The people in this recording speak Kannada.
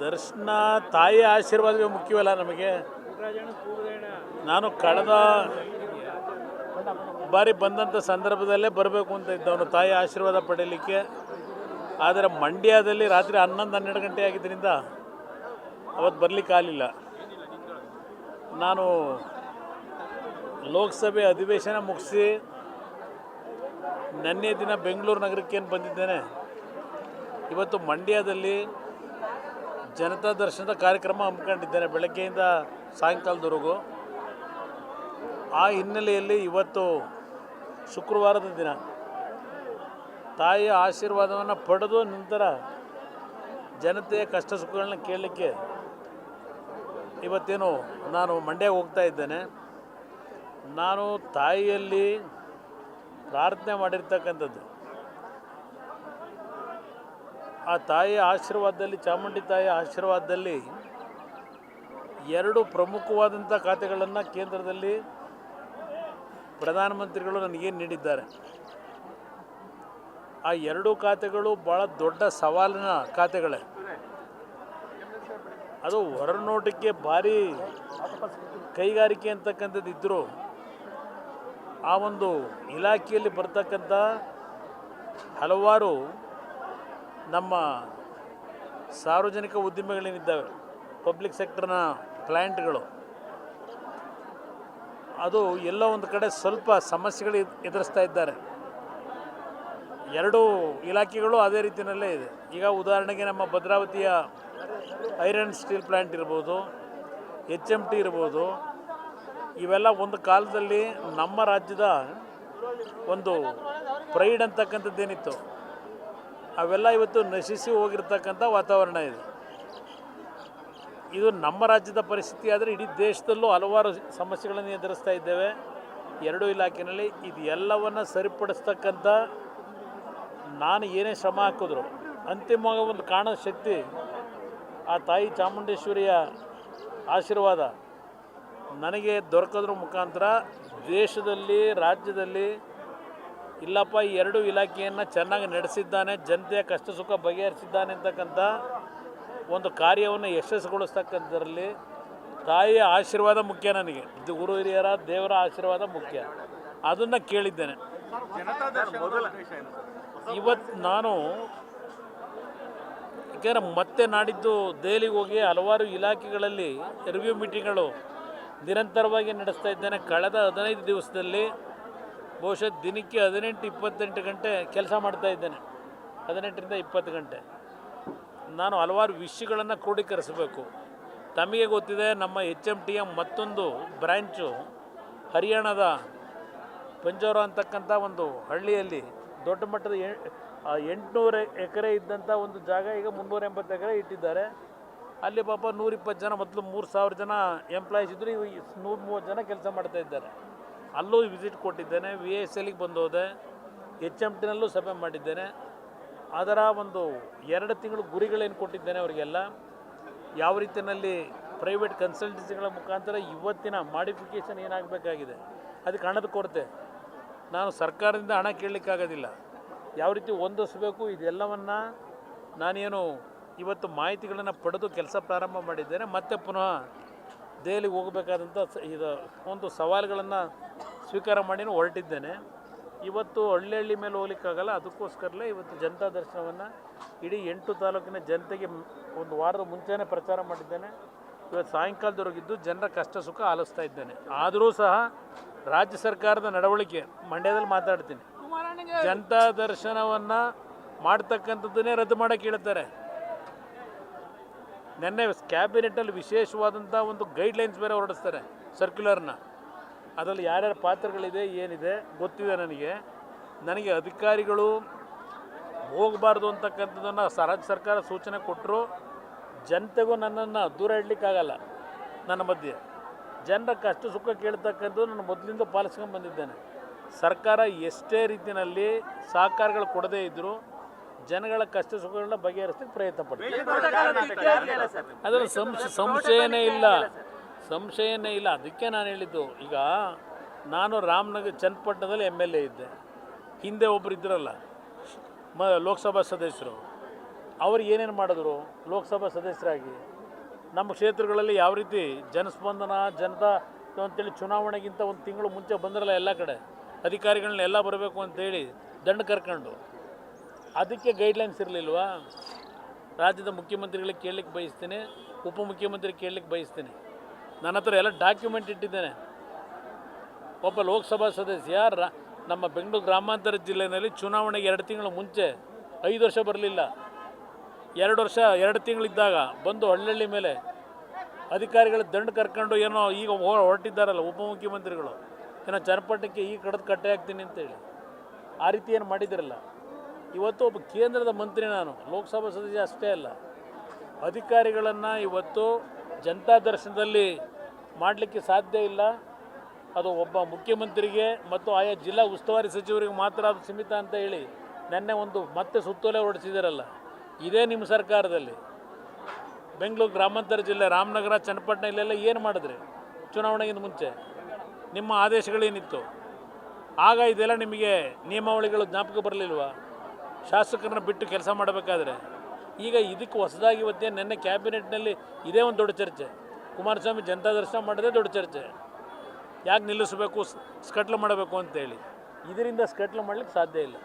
ದರ್ಶನ ತಾಯಿ ಆಶೀರ್ವಾದವೇ ಮುಖ್ಯವಲ್ಲ ನಮಗೆ? ನಾನು ಕಳೆದ ಬಾರಿ ಬಂದಂಥ ಸಂದರ್ಭದಲ್ಲೇ ಬರಬೇಕು ಅಂತ ಇದ್ದವನು ತಾಯಿ ಆಶೀರ್ವಾದ ಪಡೀಲಿಕ್ಕೆ. ಆದರೆ ಮಂಡ್ಯದಲ್ಲಿ ರಾತ್ರಿ ಹನ್ನೊಂದು ಹನ್ನೆರಡು ಗಂಟೆ ಆಗಿದ್ದರಿಂದ ಅವತ್ತು ಬರಲಿಕ್ಕೆ ಆಗಲಿಲ್ಲ. ನಾನು ಲೋಕಸಭೆ ಅಧಿವೇಶನ ಮುಗಿಸಿ ನಿನ್ನೆ ದಿನ ಬೆಂಗಳೂರು ನಗರಕ್ಕೆ ಏನು ಬಂದಿದ್ದೇನೆ. ಇವತ್ತು ಮಂಡ್ಯದಲ್ಲಿ ಜನತಾ ದರ್ಶನದ ಕಾರ್ಯಕ್ರಮ ಹಮ್ಮಿಕೊಂಡಿದ್ದೇನೆ ಬೆಳಗ್ಗೆಯಿಂದ ಸಾಯಂಕಾಲದವರೆಗೂ. ಆ ಹಿನ್ನೆಲೆಯಲ್ಲಿ ಇವತ್ತು ಶುಕ್ರವಾರದ ದಿನ. ತಾಯಿಯ ಆಶೀರ್ವಾದವನ್ನು ಪಡೆದು ನಂತರ ಜನತೆಯ ಕಷ್ಟ ಸುಖಗಳನ್ನ ಕೇಳಲಿಕ್ಕೆ ಇವತ್ತೇನು ನಾನು ಮಂಡ್ಯ ಹೋಗ್ತಾ ಇದ್ದೇನೆ. ನಾನು ತಾಯಿಯಲ್ಲಿ ಪ್ರಾರ್ಥನೆ ಮಾಡಿರ್ತಕ್ಕಂಥದ್ದು. ಆ ತಾಯಿಯ ಆಶೀರ್ವಾದದಲ್ಲಿ, ಚಾಮುಂಡಿ ತಾಯಿಯ ಆಶೀರ್ವಾದದಲ್ಲಿ ಎರಡು ಪ್ರಮುಖವಾದಂಥ ಖಾತೆಗಳನ್ನು ಕೇಂದ್ರದಲ್ಲಿ ಪ್ರಧಾನಮಂತ್ರಿಗಳು ನನಗೇನು ನೀಡಿದ್ದಾರೆ. ಆ ಎರಡೂ ಖಾತೆಗಳು ಭಾಳ ದೊಡ್ಡ ಸವಾಲಿನ ಖಾತೆಗಳೇ. ಅದು ಹೊರನೋಟಕ್ಕೆ ಭಾರಿ ಕೈಗಾರಿಕೆ ಅಂತಕ್ಕಂಥದ್ದು ಇದ್ದರೂ ಆ ಒಂದು ಇಲಾಖೆಯಲ್ಲಿ ಬರ್ತಕ್ಕಂಥ ಹಲವಾರು ನಮ್ಮ ಸಾರ್ವಜನಿಕ ಉದ್ದಿಮೆಗಳೇನಿದ್ದಾವೆ? ಪಬ್ಲಿಕ್ ಸೆಕ್ಟರ್ನ ಕ್ಲೈಂಟ್ಗಳು ಅದು ಎಲ್ಲೋ ಒಂದು ಕಡೆ ಸ್ವಲ್ಪ ಸಮಸ್ಯೆಗಳು ಎದ್- ಎದುರಿಸ್ತಾ ಇದ್ದಾರೆ. ಎರಡೂ ಇಲಾಖೆಗಳು ಅದೇ ರೀತಿಯಲ್ಲೇ ಇದೆ. ಈಗ ಉದಾಹರಣೆಗೆ ನಮ್ಮ ಭದ್ರಾವತಿಯ ಐರನ್ ಸ್ಟೀಲ್ ಪ್ಲ್ಯಾಂಟ್ ಇರ್ಬೋದು, ಎಚ್ ಎಂ ಟಿ ಇರ್ಬೋದು, ಇವೆಲ್ಲ ಒಂದು ಕಾಲದಲ್ಲಿ ನಮ್ಮ ರಾಜ್ಯದ ಒಂದು ಪ್ರೈಡ್ ಅಂತಕ್ಕಂಥದ್ದೇನಿತ್ತು. ಅವೆಲ್ಲ ಇವತ್ತು ನಶಿಸಿ ಹೋಗಿರ್ತಕ್ಕಂಥ ವಾತಾವರಣ ಇದೆ. ಇದು ನಮ್ಮ ರಾಜ್ಯದ ಪರಿಸ್ಥಿತಿ ಆದರೆ ಇಡೀ ದೇಶದಲ್ಲೂ ಹಲವಾರು ಸಮಸ್ಯೆಗಳನ್ನು ಎದುರಿಸ್ತಾ ಇದ್ದೇವೆ. ಎರಡೂ ಇಲಾಖೆಯಲ್ಲಿ ಇದು ಎಲ್ಲವನ್ನು ಸರಿಪಡಿಸ್ತಕ್ಕಂಥ ನಾನು ಏನೇ ಶ್ರಮ ಹಾಕಿದ್ರು ಅಂತಿಮವಾಗಿ ಒಂದು ಕಾಣೋ ಶಕ್ತಿ ಆ ತಾಯಿ ಚಾಮುಂಡೇಶ್ವರಿಯ ಆಶೀರ್ವಾದ ನನಗೆ ದೊರಕೋದ್ರ ಮುಖಾಂತರ ದೇಶದಲ್ಲಿ, ರಾಜ್ಯದಲ್ಲಿ ಇಲ್ಲಪ್ಪ, ಈ ಎರಡು ಇಲಾಖೆಯನ್ನು ಚೆನ್ನಾಗಿ ನಡೆಸಿದ್ದಾನೆ, ಜನತೆಯ ಕಷ್ಟ ಸುಖ ಬಗೆಹರಿಸಿದ್ದಾನೆ ಅಂತಕ್ಕಂಥ ಒಂದು ಕಾರ್ಯವನ್ನು ಯಶಸ್ಸುಗೊಳಿಸ್ತಕ್ಕಂಥದ್ರಲ್ಲಿ ತಾಯಿಯ ಆಶೀರ್ವಾದ ಮುಖ್ಯ ನನಗೆ. ಇದು ಗುರು ಹಿರಿಯರ, ದೇವರ ಆಶೀರ್ವಾದ ಮುಖ್ಯ. ಅದನ್ನು ಕೇಳಿದ್ದೇನೆ. ಇವತ್ತು ನಾನು ಯಾಕೆಂದರೆ ಮತ್ತೆ ನಾಡಿದ್ದು ದೆಹಲಿಗೆ ಹೋಗಿ ಹಲವಾರು ಇಲಾಖೆಗಳಲ್ಲಿ ರಿವ್ಯೂ ಮೀಟಿಂಗ್ಗಳು ನಿರಂತರವಾಗಿ ನಡೆಸ್ತಾ ಇದ್ದೇನೆ. ಕಳೆದ ಹದಿನೈದು ದಿವಸದಲ್ಲಿ ಬಹುಶಃ ದಿನಕ್ಕೆ ಹದಿನೆಂಟು, ಇಪ್ಪತ್ತೆಂಟು ಗಂಟೆ ಕೆಲಸ ಮಾಡ್ತಾ ಇದ್ದೇನೆ. ಹದಿನೆಂಟರಿಂದ ಇಪ್ಪತ್ತು ಗಂಟೆ. ನಾನು ಹಲವಾರು ವಿಷಯಗಳನ್ನು ಕ್ರೋಢೀಕರಿಸಬೇಕು. ತಮಗೆ ಗೊತ್ತಿದೆ, ನಮ್ಮ ಎಚ್ ಎಂ ಟಿ ಎಂ ಮತ್ತೊಂದು ಬ್ರ್ಯಾಂಚು ಹರಿಯಾಣದ ಪಂಜೋರ ಅಂತಕ್ಕಂಥ ಒಂದು ಹಳ್ಳಿಯಲ್ಲಿ ದೊಡ್ಡ ಮಟ್ಟದ ಎಂಟುನೂರು ಎಕರೆ ಇದ್ದಂಥ ಒಂದು ಜಾಗ, ಈಗ ಮುನ್ನೂರ ಎಂಬತ್ತು ಎಕರೆ ಇಟ್ಟಿದ್ದಾರೆ. ಅಲ್ಲಿ ಪಾಪ ನೂರಿಪ್ಪತ್ತು ಜನ, ಮೊದಲು ಮೂರು ಸಾವಿರ ಜನ ಎಂಪ್ಲಾಯೀಸ್ ಇದ್ದರು ಇವು ನೂರು ಮೂವತ್ತು ಜನ ಕೆಲಸ ಮಾಡ್ತಾ ಇದ್ದಾರೆ. ಅಲ್ಲೂ ವಿಸಿಟ್ ಕೊಟ್ಟಿದ್ದೇನೆ ವಿ ಎಸ್ ಎಲ್ಗೆ ಬಂದು ಹೋದೆ ಎಚ್ ಎಂ ಟಿನಲ್ಲೂ ಸಭೆ ಮಾಡಿದ್ದೇನೆ. ಅದರ ಒಂದು ಎರಡು ತಿಂಗಳು ಗುರಿಗಳೇನು ಕೊಟ್ಟಿದ್ದೇನೆ ಅವರಿಗೆಲ್ಲ. ಯಾವ ರೀತಿಯಲ್ಲಿ ಪ್ರೈವೇಟ್ ಕನ್ಸಲ್ಟೆನ್ಸಿಗಳ ಮುಖಾಂತರ ಇವತ್ತಿನ ಮಾಡಿಫಿಕೇಷನ್ ಏನಾಗಬೇಕಾಗಿದೆ ಅದಕ್ಕೆ ಹಣದ ಕೊರತೆ. ನಾನು ಸರ್ಕಾರದಿಂದ ಹಣ ಕೇಳಲಿಕ್ಕಾಗೋದಿಲ್ಲ. ಯಾವ ರೀತಿ ಹೊಂದಿಸ್ಬೇಕು, ಇದೆಲ್ಲವನ್ನು ನಾನೇನು ಇವತ್ತು ಮಾಹಿತಿಗಳನ್ನು ಪಡೆದು ಕೆಲಸ ಪ್ರಾರಂಭ ಮಾಡಿದ್ದೇನೆ. ಮತ್ತೆ ಪುನಃ ದೆಹಲಿಗೆ ಹೋಗಬೇಕಾದಂಥ ಸ- ಇದು ಒಂದು ಸವಾಲುಗಳನ್ನು ಸ್ವೀಕಾರ ಮಾಡಿ ಹೊರಟಿದ್ದೇನೆ. ಇವತ್ತು ಹಳ್ಳಿ ಹಳ್ಳಿ ಮೇಲೆ ಹೋಗ್ಲಿಕ್ಕಾಗಲ್ಲ ಅದಕ್ಕೋಸ್ಕರಲೇ ಇವತ್ತು ಜನತಾ ದರ್ಶನವನ್ನು ಇಡೀ ಎಂಟು ತಾಲೂಕಿನ ಜನತೆಗೆ ಒಂದು ವಾರದ ಮುಂಚೆನೇ ಪ್ರಚಾರ ಮಾಡಿದ್ದೇನೆ. ಇವತ್ತು ಸಾಯಂಕಾಲದವರೆಗಿದ್ದು ಜನರ ಕಷ್ಟ ಸುಖ ಆಲಿಸ್ತಾ ಇದ್ದೇನೆ. ಆದರೂ ಸಹ ರಾಜ್ಯ ಸರ್ಕಾರದ ನಡವಳಿಕೆ ಮಂಡ್ಯದಲ್ಲಿ ಮಾತಾಡ್ತೀನಿ. ಜನತಾ ದರ್ಶನವನ್ನು ಮಾಡ್ತಕ್ಕಂಥದ್ದನ್ನೇ ರದ್ದು ಮಾಡೋಕ್ಕೆ ಹೇಳ್ತಾರೆ. ನಿನ್ನೆ ಕ್ಯಾಬಿನೆಟಲ್ಲಿ ವಿಶೇಷವಾದಂಥ ಒಂದು ಗೈಡ್ಲೈನ್ಸ್ ಬೇರೆ ಹೊರಡಿಸ್ತಾರೆ ಸರ್ಕ್ಯುಲರ್ನ. ಅದರಲ್ಲಿ ಯಾರ್ಯಾರ ಪಾತ್ರಗಳಿದೆ, ಏನಿದೆ ಗೊತ್ತಿದೆ ನನಗೆ. ನನಗೆ ಅಧಿಕಾರಿಗಳು ಹೋಗಬಾರ್ದು ಅಂತಕ್ಕಂಥದ್ದನ್ನು ರಾಜ್ಯ ಸರ್ಕಾರ ಸೂಚನೆ ಕೊಟ್ಟರು. ಜನತೆಗೂ ನನ್ನನ್ನು ದೂರ ಇಡಲಿಕ್ಕಾಗಲ್ಲ ನನ್ನ ಮಧ್ಯೆ. ಜನರ ಕಷ್ಟ ಸುಖ ಕೇಳ್ತಕ್ಕಂಥದ್ದು ನಾನು ಮೊದಲಿಂದ ಪಾಲಿಸ್ಕೊಂಡು ಬಂದಿದ್ದೇನೆ ಸರ್ಕಾರ ಎಷ್ಟೇ ರೀತಿಯಲ್ಲಿ ಸಹಕಾರಗಳು ಕೊಡದೇ ಇದ್ದರೂ ಜನಗಳ ಕಷ್ಟ ಸುಖಗಳನ್ನ ಬಗೆಹರಿಸಲಿಕ್ಕೆ ಪ್ರಯತ್ನ ಪಡ್ತೀವಿ. ಅದರ ಸಂಶ ಸಂಶಯನೇ ಇಲ್ಲ. ಸಂಶಯನೇ ಇಲ್ಲ. ಅದಕ್ಕೆ ನಾನು ಹೇಳಿದ್ದು ಈಗ ನಾನು ರಾಮನಗರ ಚನ್ನಪಟ್ಟಣದಲ್ಲಿ ಎಂ ಎಲ್ ಎ ಇದ್ದೆ. ಹಿಂದೆ ಒಬ್ಬರು ಇದ್ರಲ್ಲ ಮ ಲೋಕಸಭಾ ಸದಸ್ಯರು. ಅವರು ಏನೇನು ಮಾಡಿದ್ರು? ಲೋಕಸಭಾ ಸದಸ್ಯರಾಗಿ. ನಮ್ಮ ಕ್ಷೇತ್ರಗಳಲ್ಲಿ ಯಾವ ರೀತಿ ಜನಸ್ಪಂದನ ಜನತಾ ಅಂತೇಳಿ ಚುನಾವಣೆಗಿಂತ ಒಂದು ತಿಂಗಳು ಮುಂಚೆ ಬಂದ್ರಲ್ಲ ಎಲ್ಲ ಕಡೆ ಅಧಿಕಾರಿಗಳನ್ನ ಎಲ್ಲ ಬರಬೇಕು ಅಂತೇಳಿ ದಂಡ ಕರ್ಕೊಂಡು ಅದಕ್ಕೆ ಗೈಡ್ಲೈನ್ಸ್ ಇರಲಿಲ್ವಾ? ರಾಜ್ಯದ ಮುಖ್ಯಮಂತ್ರಿಗಳಿಗೆ ಕೇಳಲಿಕ್ಕೆ ಬಯಸ್ತೀನಿ, ಉಪಮುಖ್ಯಮಂತ್ರಿ ಕೇಳಲಿಕ್ಕೆ ಬಯಸ್ತೀನಿ. ನನ್ನ ಹತ್ರ ಎಲ್ಲ ಡಾಕ್ಯುಮೆಂಟ್ ಇಟ್ಟಿದ್ದೇನೆ. ಒಬ್ಬ ಲೋಕಸಭಾ ಸದಸ್ಯ ನಮ್ಮ ಬೆಂಗಳೂರು ಗ್ರಾಮಾಂತರ ಜಿಲ್ಲೆಯಲ್ಲಿ ಚುನಾವಣೆಗೆ ಎರಡು ತಿಂಗಳು ಮುಂಚೆ, ಐದು ವರ್ಷ ಬರಲಿಲ್ಲ. ಎರಡು ವರ್ಷ, ಎರಡು ತಿಂಗಳಿದ್ದಾಗ ಬಂದು ಹಳ್ಳಿ ಮೇಲೆ ಅಧಿಕಾರಿಗಳ ದಂಡ ಕರ್ಕೊಂಡು ಏನೋ ಈಗ ಹೊರಟಿದ್ದಾರಲ್ಲ ಉಪಮುಖ್ಯಮಂತ್ರಿಗಳು. ಏನೋ ಚರ್ಪಟಕ್ಕೆ ಈ ಕಡದ ಕಟ್ಟೆ ಹಾಕ್ತೀನಿ ಅಂತೇಳಿ. ಆ ರೀತಿ ಏನು ಮಾಡಿದಿರಲ್ಲ? ಇವತ್ತು ಒಬ್ಬ ಕೇಂದ್ರದ ಮಂತ್ರಿ ನಾನು, ಲೋಕಸಭಾ ಸದಸ್ಯ ಅಷ್ಟೇ ಅಲ್ಲ. ಅಧಿಕಾರಿಗಳನ್ನು ಇವತ್ತು ಜನತಾ ದರ್ಶನದಲ್ಲಿ ಮಾಡಲಿಕ್ಕೆ ಸಾಧ್ಯ ಇಲ್ಲ. ಅದು ಒಬ್ಬ ಮುಖ್ಯಮಂತ್ರಿಗೆ ಮತ್ತು ಆಯಾ ಜಿಲ್ಲಾ ಉಸ್ತುವಾರಿ ಸಚಿವರಿಗೆ ಮಾತ್ರ ಅದು ಸೀಮಿತ ಅಂತ ಹೇಳಿ ನೆನ್ನೆ ಒಂದು ಮತ್ತೆ ಸುತ್ತೋಲೆ ಹೊರಡಿಸಿದಾರಲ್ಲ. ಇದೇ ನಿಮ್ಮ ಸರ್ಕಾರದಲ್ಲಿ. ಬೆಂಗಳೂರು ಗ್ರಾಮಾಂತರ ಜಿಲ್ಲೆ, ರಾಮನಗರ, ಚನ್ನಪಟ್ಟಣ ಇಲ್ಲೆಲ್ಲ ಏನು ಮಾಡಿದ್ರಿ ಚುನಾವಣೆಗಿಂತ ಮುಂಚೆ? ನಿಮ್ಮ ಆದೇಶಗಳೇನಿತ್ತು? ಆಗ ಇದೆಲ್ಲ ನಿಮಗೆ ನಿಯಮಾವಳಿಗಳು ಜ್ಞಾಪಕ ಬರಲಿಲ್ವಾ? ಶಾಸಕರನ್ನ ಬಿಟ್ಟು ಕೆಲಸ ಮಾಡಬೇಕಾದ್ರೆ ಈಗ ಇದಕ್ಕೆ ಹೊಸದಾಗಿ ಇವತ್ತೇ ನಿನ್ನೆ ಕ್ಯಾಬಿನೆಟ್ನಲ್ಲಿ ಇದೇ ಒಂದು ದೊಡ್ಡ ಚರ್ಚೆ. ಕುಮಾರಸ್ವಾಮಿ ಜನತಾ ದರ್ಶನ ಮಾಡೋದೇ ದೊಡ್ಡ ಚರ್ಚೆ. ಯಾಕೆ ನಿಲ್ಲಿಸಬೇಕು ಸ್ಕಟ್ಲು ಮಾಡಬೇಕು ಅಂತೇಳಿ. ಇದರಿಂದ ಸ್ಕಟ್ಲು ಮಾಡಲಿಕ್ಕೆ ಸಾಧ್ಯ ಇಲ್ಲ.